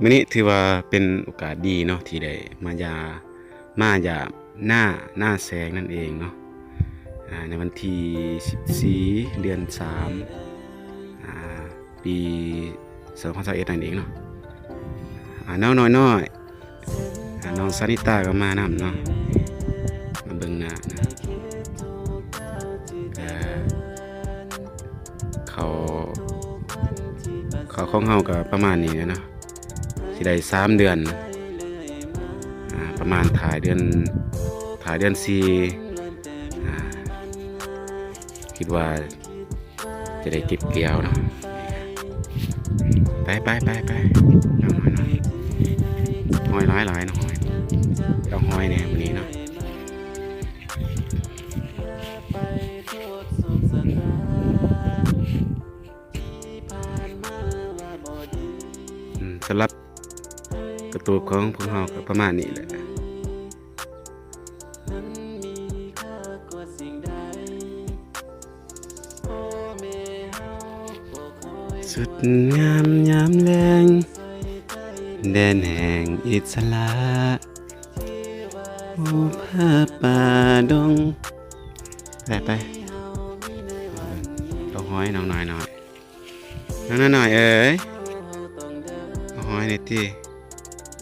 มื้อนี้ถือว่าเป็นโอกาสดีเนาะที่ได้มายามาหยาหน้าหน้าแสงนั่นเองเนาะในวันที่14เดือน3อ่าปี2021นั่นเองเนาะอ่าน้องน้อยๆอ่าน้องซานิตาก็มานำเนาะมาเบิ่งหน้านะเขาเขาของเฮาก็ประมาณนี้นะเนาะ สิได้สามเดือนอประมาณถ่ายเดือนถ่ายเดือนสี่คิดว่าจะได้เก็บเกี่ยวเนาะไปไปไปไปหน่อยหน่อยหอยหลายหลายๆเนาะหอยเอาหอยเนี่ยวันนี้เนาะสำหรับ กระตูบของพวกเราก็ประมาณนี้แหละสุดงามยามแรงแดนแห่งอิสระผู้ผ้าป่าดง ไปไปเอาห้อยน้องน้อยหน่อยน้องน้อยหน่อยเ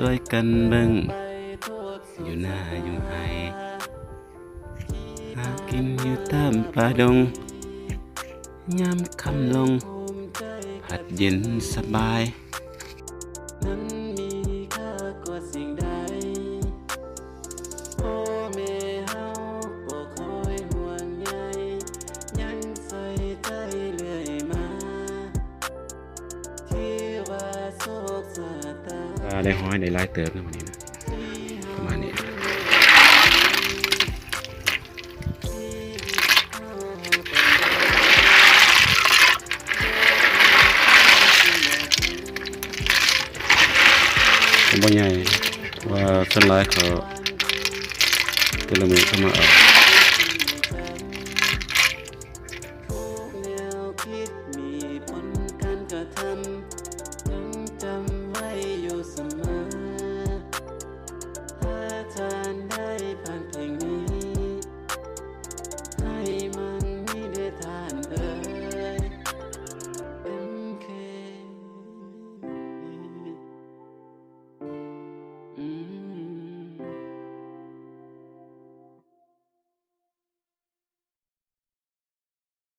สวยกันเบิ่งอยู่หน้าอยู่ไห้หากินอยู่ตามป่าดงยามคำลง ผัดเย็นสบายอ่า ได้ห้อยได้ลายเติมนะวันนี้นะประมาณนี้ผมบ่ใหญ่ว่าส่วนหลายเขาแต่ลมือเข้ามาเอา